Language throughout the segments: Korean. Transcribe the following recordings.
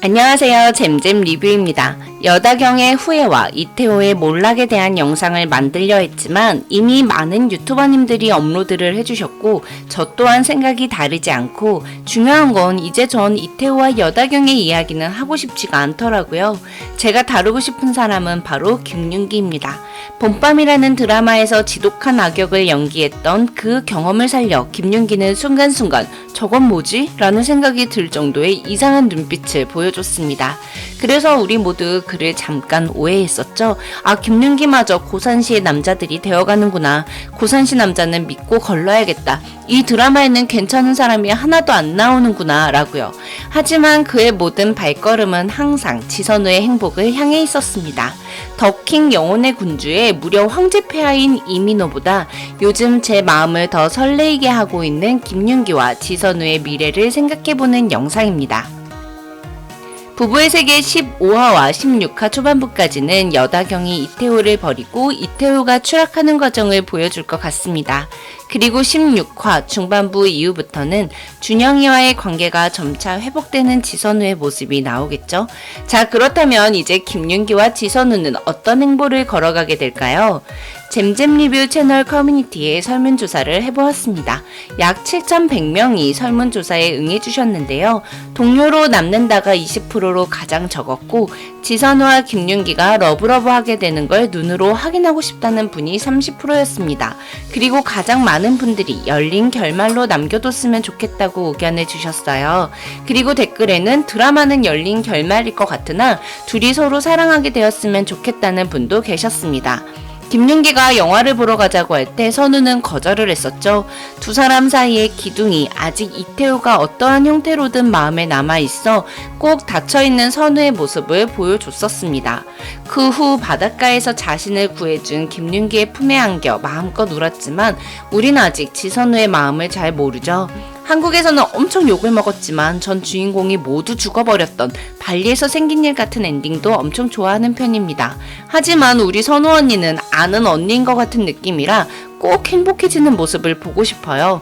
안녕하세요. 잼잼 리뷰입니다. 여다경의 후예와 이태호의 몰락에 대한 영상을 만들려 했지만 이미 많은 유튜버님들이 업로드를 해주셨고 저 또한 생각이 다르지 않고 중요한 건 이제 전 이태호와 여다경의 이야기는 하고 싶지가 않더라고요. 제가 다루고 싶은 사람은 바로 김윤기입니다. 봄밤이라는 드라마에서 지독한 악역을 연기했던 그 경험을 살려 김윤기는 순간순간 저건 뭐지? 라는 생각이 들 정도의 이상한 눈빛을 보여줬습니다. 그래서 우리 모두 그를 잠깐 오해했었죠. 아, 김윤기마저 고산시의 남자들이 되어가는구나. 고산시 남자는 믿고 걸러야겠다. 이 드라마에는 괜찮은 사람이 하나도 안 나오는구나. 라고요. 하지만 그의 모든 발걸음은 항상 지선우의 행복을 향해 있었습니다. 더킹 영혼의 군주의 무려 황제 폐하인 이민호보다 요즘 제 마음을 더 설레이게 하고 있는 김윤기와 지선우의 미래를 생각해보는 영상입니다. 부부의 세계 15화와 16화 초반부까지는 여다경이 이태호를 버리고 이태호가 추락하는 과정을 보여줄 것 같습니다. 그리고 16화 중반부 이후부터는 준영이와의 관계가 점차 회복되는 지선우의 모습이 나오겠죠. 자, 그렇다면 이제 김윤기와 지선우는 어떤 행보를 걸어가게 될까요? 잼잼 리뷰 채널 커뮤니티에 설문조사를 해보았습니다. 약 7,100명이 설문조사에 응해주셨는데요. 동료로 남는다가 20%로 가장 적었고, 지선우와 김윤기가 러브러브 하게 되는 걸 눈으로 확인하고 싶다는 분이 30%였습니다. 그리고 가장 많은 분들이 열린 결말로 남겨뒀으면 좋겠다고 의견을 주셨어요. 그리고 댓글에는 드라마는 열린 결말일 것 같으나 둘이 서로 사랑하게 되었으면 좋겠다는 분도 계셨습니다. 김윤기가 영화를 보러 가자고 할 때 선우는 거절을 했었죠. 두 사람 사이의 기둥이 아직 이태우가 어떠한 형태로든 마음에 남아 있어 꼭 닫혀 있는 선우의 모습을 보여줬었습니다. 그 후 바닷가에서 자신을 구해준 김윤기의 품에 안겨 마음껏 울었지만 우린 아직 지선우의 마음을 잘 모르죠. 한국에서는 엄청 욕을 먹었지만 전 주인공이 모두 죽어버렸던 발리에서 생긴 일 같은 엔딩도 엄청 좋아하는 편입니다. 하지만 우리 선우 언니는 아는 언니인 것 같은 느낌이라 꼭 행복해지는 모습을 보고 싶어요.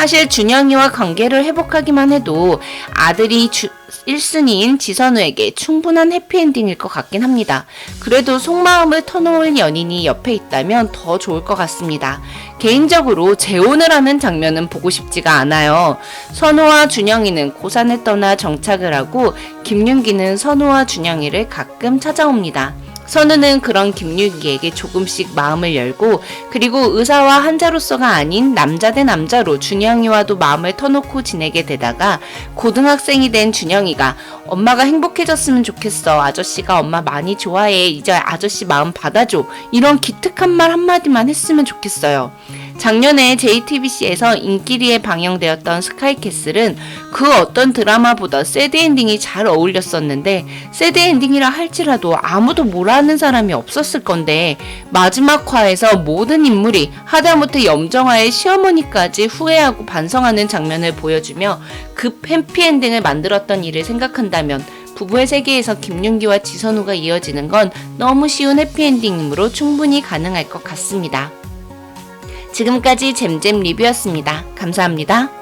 사실 준영이와 관계를 회복하기만 해도 아들이 주, 1순위인 지선우에게 충분한 해피엔딩일 것 같긴 합니다. 그래도 속마음을 터놓을 연인이 옆에 있다면 더 좋을 것 같습니다. 개인적으로 재혼을 하는 장면은 보고 싶지가 않아요. 선우와 준영이는 고산을 떠나 정착을 하고 김윤기는 선우와 준영이를 가끔 찾아옵니다. 선우는 그런 김윤기에게 조금씩 마음을 열고 그리고 의사와 환자로서가 아닌 남자 대 남자로 준영이와도 마음을 터놓고 지내게 되다가 고등학생이 된 준영이가 엄마가 행복해졌으면 좋겠어 아저씨가 엄마 많이 좋아해 이제 아저씨 마음 받아줘 이런 기특한 말 한마디만 했으면 좋겠어요. 작년에 JTBC에서 인기리에 방영되었던 스카이캐슬은 그 어떤 드라마보다 새드 엔딩이 잘 어울렸었는데 새드 엔딩이라 할지라도 아무도 뭐라는 사람이 없었을 건데 마지막 화에서 모든 인물이 하다못해 염정아의 시어머니까지 후회하고 반성하는 장면을 보여주며 급 해피엔딩을 만들었던 일을 생각한다면 부부의 세계에서 김윤기와 지선우가 이어지는 건 너무 쉬운 해피엔딩이므로 충분히 가능할 것 같습니다. 지금까지 잼잼 리뷰였습니다. 감사합니다.